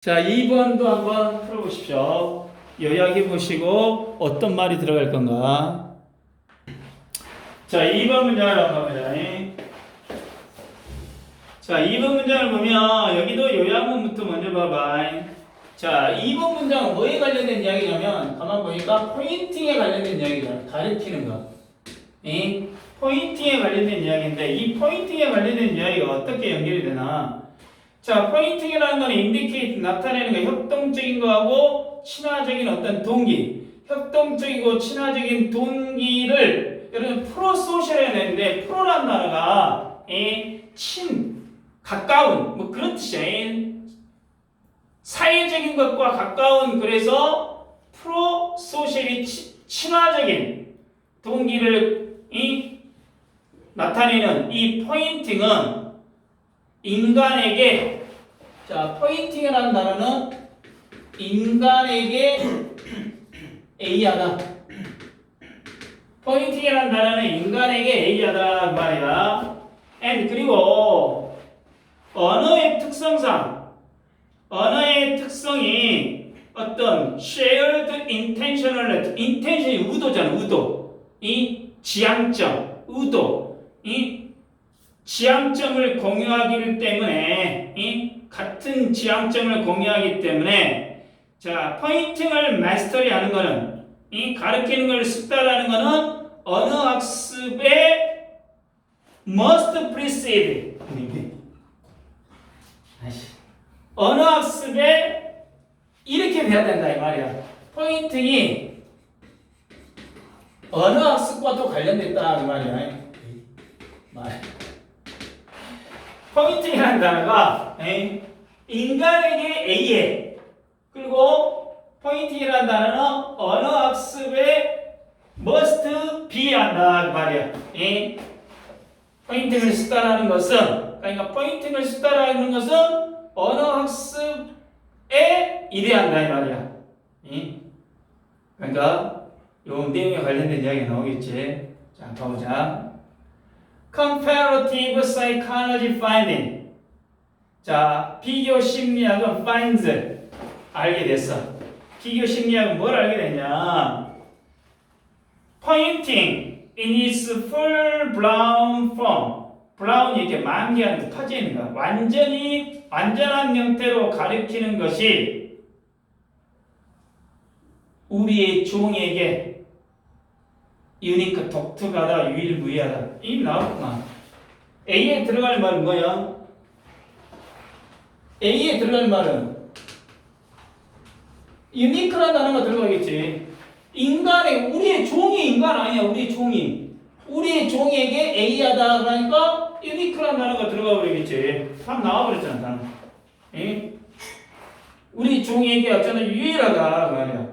자, 2번도 한번 풀어보십시오. 요약해 보시고 어떤 말이 들어갈 건가. 자, 2번 문장을 한번 봅니다. 자, 2번 문장을 보면 여기도 요약문부터 먼저 봐봐. 자, 2번 문장은 뭐에 관련된 이야기냐면 가만 보니까 포인팅에 관련된 이야기잖아. 가르치는 거. 이 포인팅에 관련된 이야기인데 이 포인팅에 관련된 이야기가 어떻게 연결이 되나? 자, 포인팅이라는 건 indicate 나타내는 거 협동적인 거하고 친화적인 어떤 동기, 협동적이고 친화적인 동기를 여러분 프로소셜 해내는데 프로란 단어가 이 친, 가까운 뭐 그런 뜻이야. 사회적인 것과 가까운 그래서 프로소셜이 치- 친화적인 동기를 이 나타내는 이 포인팅은 인간에게 자 포인팅이라는 단어는 인간에게 A하다. 포인팅이라는 단어는 인간에게 A하다 그 말이야 and 그리고 언어의 특성상 언어의 특성이 어떤 shared intentional intention이 의도잖아 의도. 이 지향점 의도. 이 지향점을 공유하기 때문에 이 같은 지향점을 공유하기 때문에 자 포인팅을 마스터리하는 것은 이 가르치는 걸 습다라는 것은 언어 학습의 must precede. 언어 학습에 이렇게 돼야 된다 이 말이야 포인팅이 언어 학습과도 관련됐다 이 말이야 말. 포인팅이라는 단어가 에이, 인간에게 A에 그리고 포인팅이라는 단어는 언어 학습에 must be 한다 그 말이야. 이 포인팅을 쓰다라는 것은 그러니까 포인팅을 쓰다라는 것은 언어 학습에 이래한다 이 말이야. 이? 그러니까 요 내용에 관련된 이야기가 나오겠지. 자 가보자. Comparative psychology finding. 자, 비교 심리학은 finds 알게 됐어. 비교 심리학은 뭘 알게 됐냐? pointing in its full blown form. 브라운이 이렇게 만개하는 퍼져 있는 거. 완전히 완전한 형태로 가리키는 것이 우리의 종에게 유니크 독특하다 유일무이하다. 이 나왔구나 A에 들어갈 말은 뭐야? A에 들어갈 말은 유니크라는 단어가 들어가겠지. 인간의 우리의 종이 인간 아니야 우리의 종이. 우리의 종에게 A하다 그러니까 유니크라는 단어가 들어가 버리겠지. 답 나와버렸잖아 단어 예? 우리 종에게 어쩌나 유일하다 그 말이야.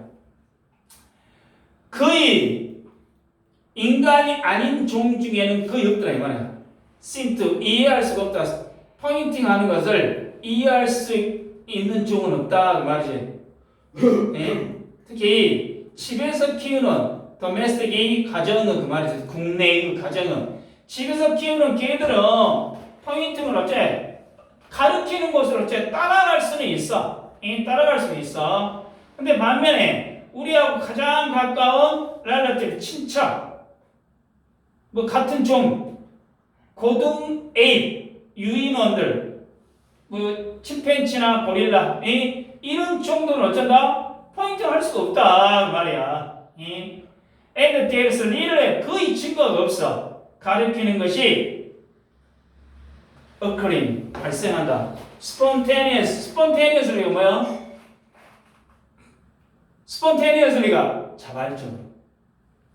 거의 인간이 아닌 종 중에는 거의 없더라 이 말이야. 심트 이해할 수가 없다. 포인팅 하는 것을 이해할 수 있는 종은 없다 그 말이지. 예? 특히 집에서 키우는 도메스틱이 가정은 그 말이지. 국내의 가정은 집에서 키우는 개들은 포인팅을 어째 가르치는 것을 어째 따라갈 수는 있어. 예? 따라갈 수는 있어. 근데 반면에 우리하고 가장 가까운 랄라티브 친척 뭐 같은 종 고등 A 유인원들 뭐 침팬치나 고릴라 이 이런 정도는 어쩐다 포인트 할 수가 없다 그 말이야. 이 and there's little 거의 증거가 없어 가르치는 것이 occurring 발생한다. spontaneous spontaneously가 뭐야? spontaneously가 자발적으로.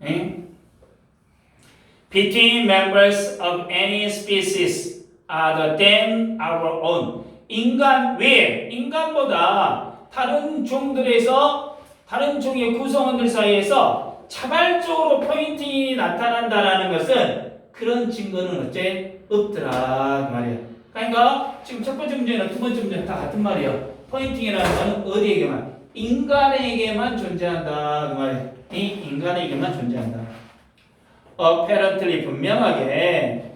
응? Between members of any species other than our own. 인간 외에, 인간보다 다른 종들에서, 다른 종의 구성원들 사이에서 자발적으로 포인팅이 나타난다는 것은 그런 증거는 어째 없더라. 그 말이야. 그러니까 지금 첫 번째 문제나 두 번째 문제는 다 같은 말이야. 포인팅이라는 것은 어디에게만? 인간에게만 존재한다. 그 말이야. 이 인간에게만 존재한다. Apparently 분명하게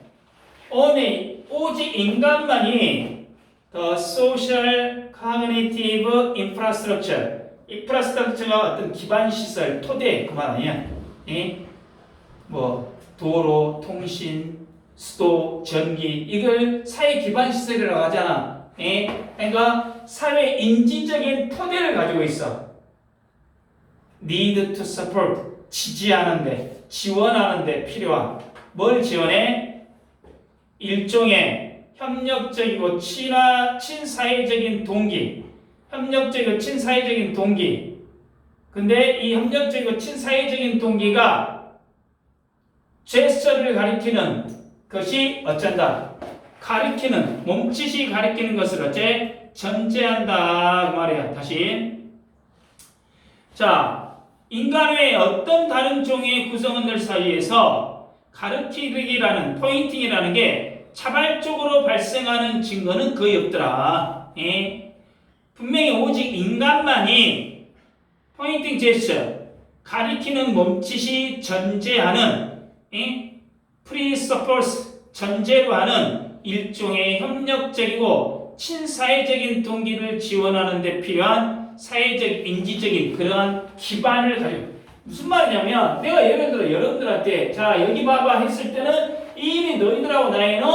오직 오직 인간만이 the social cognitive infrastructure. infrastructure가 어떤 기반 시설, 토대 그말 아니야? 예? 뭐 도로, 통신, 수도, 전기 이걸 사회 기반 시설이라고 하잖아. 예? 그러니까 사회 인지적인 토대를 가지고 있어. need to support 지지하는데 지원하는 데 필요한 뭘 지원해? 일종의 협력적이고 친화 친사회적인 동기. 협력적이고 친사회적인 동기. 근데 이 협력적이고 친사회적인 동기가 제스처를 가리키는 것이 어쩐다? 가리키는 몸짓이 가리키는 것을 어째? 전제한다. 그 말이야. 다시. 자 인간 외에 어떤 다른 종의 구성원들 사이에서 가르치기라는 포인팅이라는 게 자발적으로 발생하는 증거는 거의 없더라. 예? 분명히 오직 인간만이 포인팅 제스처 가리키는 몸짓이 전제하는 예? 프리서포스 전제로 하는 일종의 협력적이고 친사회적인 동기를 지원하는 데 필요한 사회적 인지적인 그러한 기반을 가지고. 무슨 말이냐면 내가 예를 들어 여러분들한테 자 여기 봐봐 했을 때는 이미 너희들하고 나에는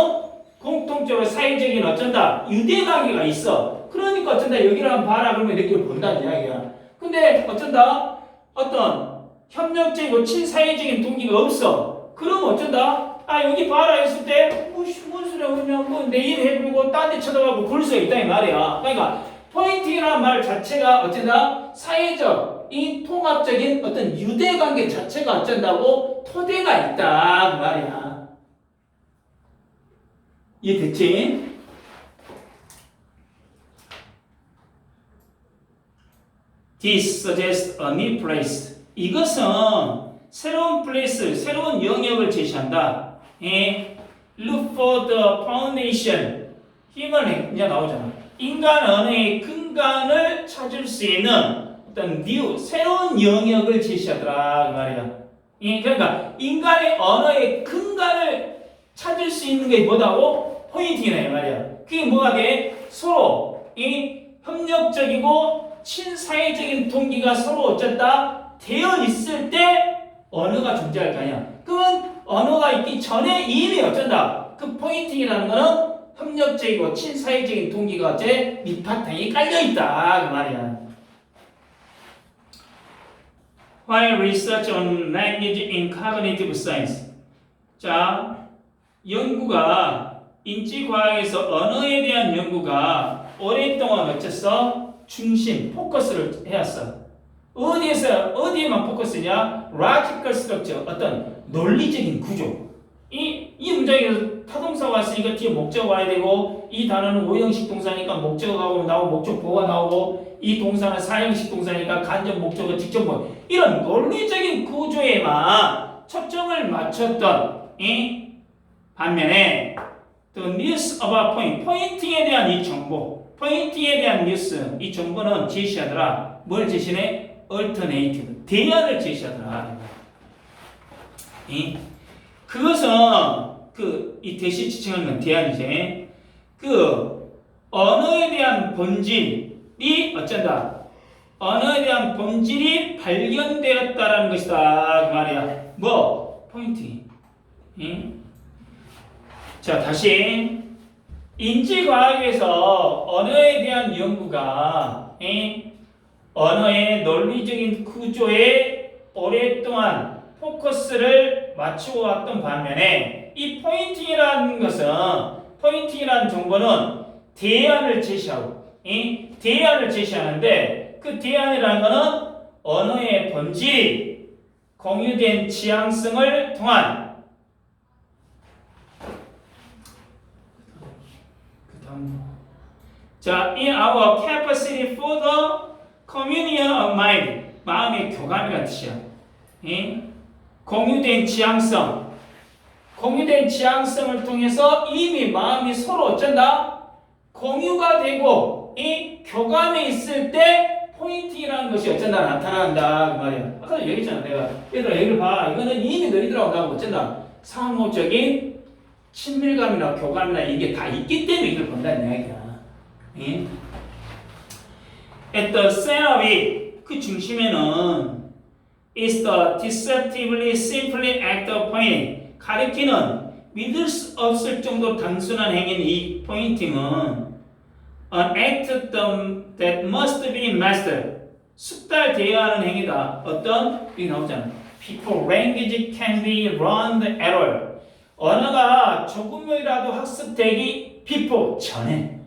공통적으로 사회적인 어쩐다 유대 관계가 있어. 그러니까 어쩐다 여기를 한번 봐라. 그러면 이렇게 본다는 이야기야. 근데 어쩐다? 어떤 협력적이고 친사회적인 동기가 없어. 그럼 어쩐다 아 여기 봐라 했을 때 무슨 무슨 소리야 그냥 뭐 내일 해보고 딴 데 쳐다보고 볼 수가 있다 이 말이야 그러니까 포인팅이라는 말 자체가 어쩐다 사회적 이 통합적인 어떤 유대 관계 자체가 어쩐다고 토대가 있다 그 말이야 이해됐지? This suggests a new place. 이것은 새로운 place, 새로운 영역을 제시한다. 예, look for the foundation. 힘을 이제 나오잖아. 인간 언어의 근간을 찾을 수 있는 어떤 new, 새로운 영역을 제시하더라 그 말이야. 예, 그러니까 인간의 언어의 근간을 찾을 수 있는 게 뭐다고? 포인팅이네 말이야. 그게 뭐가 돼? 서로 이 협력적이고 친사회적인 동기가 서로 어쨌다 되어 있을 때 언어가 존재할 거 아니야. 그건 언어가 있기 전에 이미 어쩐다. 그 포인팅이라는 거는 협력적이고 친사회적인 동기가 어째 밑바탕에 깔려 있다 그 말이야. While research on language in cognitive science. 자, 연구가 인지과학에서 언어에 대한 연구가 오랫동안 어쨌어? 중심, 포커스를 해왔어. 어디에서, 어디에만 포커스냐? logical structure, 어떤 논리적인 구조. 이, 이 문장에서 타동사가 왔으니까 뒤에 목적 와야 되고, 이 단어는 오형식 동사니까 목적어가 나오고, 목적보가 나오고, 이 동사는 사형식 동사니까 간접 목적어, 직접 뭐, 이런 논리적인 구조에만 초점을 맞췄던, 이 반면에 the news about point, 포인팅에 대한 이 정보, 포인팅에 대한 뉴스, 이 정보는 제시하더라. 뭘 제시해? Alternative, 대안을 제시하더라. 이 그것은 그 이 대시 지칭하는 대안이지. 그 언어에 대한 본질이 어쩐다. 언어에 대한 본질이 발견되었다라는 것이다. 그 말이야. 뭐 포인팅. 응? 자, 다시 인지과학에서 언어에 대한 연구가 예? 언어의 논리적인 구조에 오랫동안 포커스를 맞추고 왔던 반면에 이 포인팅이라는 것은 포인팅이라는 정보는 대안을 제시하고 예? 대안을 제시하는데 그 대안이라는 것은 언어의 본질 공유된 지향성을 통한 자, in our capacity for the communion of mind, 마음의 교감이라는 뜻이야. 예? 공유된 지향성, 공유된 지향성을 통해서 이미 마음이 서로 어쩐다? 공유가 되고 이 교감에 있을 때 포인팅이라는 것이 어쩐다 나타난다 그 말이야. 아까 얘기했잖아 내가 얘들아 여기를 봐 이거는 이미 너희들하고 나하고 어쩐다 상호적인 친밀감이나 교감이나 이게 다 있기 때문에 이걸 본다는 이야기야. 예? At the center of it, 그 중심에는 is the deceptively simply act of pointing. 가리키는 믿을 수 없을 정도 단순한 행인 이 포인팅은 an act that must be mastered. 숙달되어야 하는 행위다. 어떤? 여기 나오잖아. People language can be learned at all. 언어가 조금이라도 학습되기 people 전에.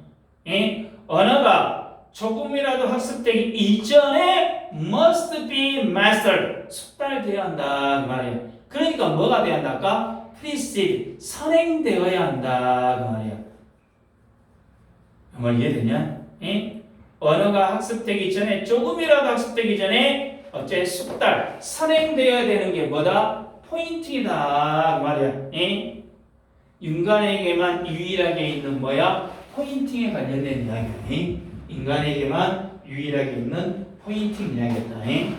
예? 언어가 조금이라도 학습되기 이전에 must be mastered. 숙달되어야 한다. 그 말이에요. 그러니까 뭐가 돼야 한다까? precede. 선행되어야 한다. 그 말이에요. 정말 이해되냐? 예? 언어가 학습되기 전에 조금이라도 학습되기 전에 어째 숙달 선행되어야 되는 게 뭐다? 포인팅이다 그 말이야. 예? 인간에게만 유일하게 있는 뭐야? 포인팅에 관련된 이야기야. 예? 인간에게만 유일하게 있는 포인팅 이야기였다. 예?